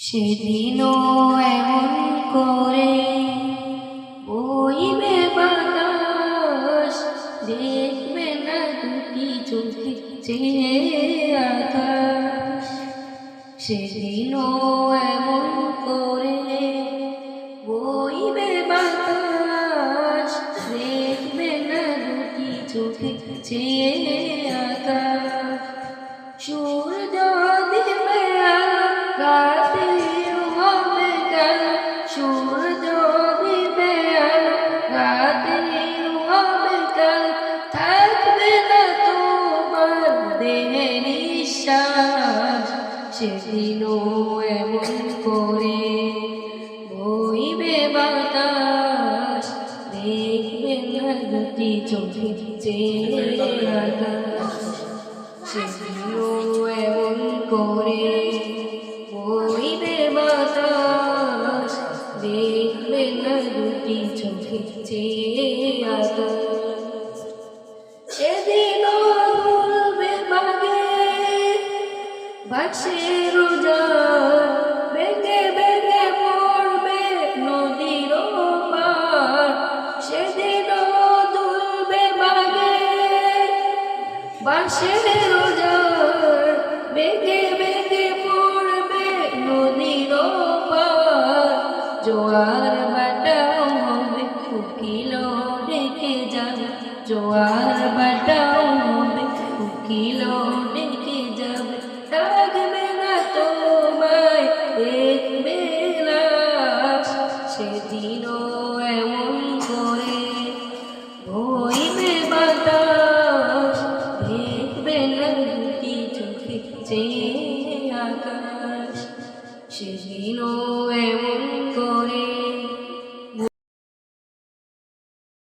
সেদিনও এমন করে বইবে বাতাস, দেখবে না দুটি চোখে চেয়ে আকাশ। সেদিনও এমন করে বইবে বাতাস, দেখবে না দুটি চোখে চেয়ে আকাশ। সূর্য সেদিনও এমন করে। বইবে বাতাস, দেখবে না চোখে চেয়ে এমন করে। বইবে বাতাস, দেখবে না চোখে আকাশ। বাক্সের উজাড় বেগে বেগে পড়বে নদীর পার। সেদিনও দুলবে বাগে। বাঁশের উজাড় বেগে বেগে পড়বে নদীর পার। জোয়ার বাটাও হবে উকিল ডেকে যাবে। জোয়ার দুটি চোখে চেয়ে আকাশ সেদিনও এমন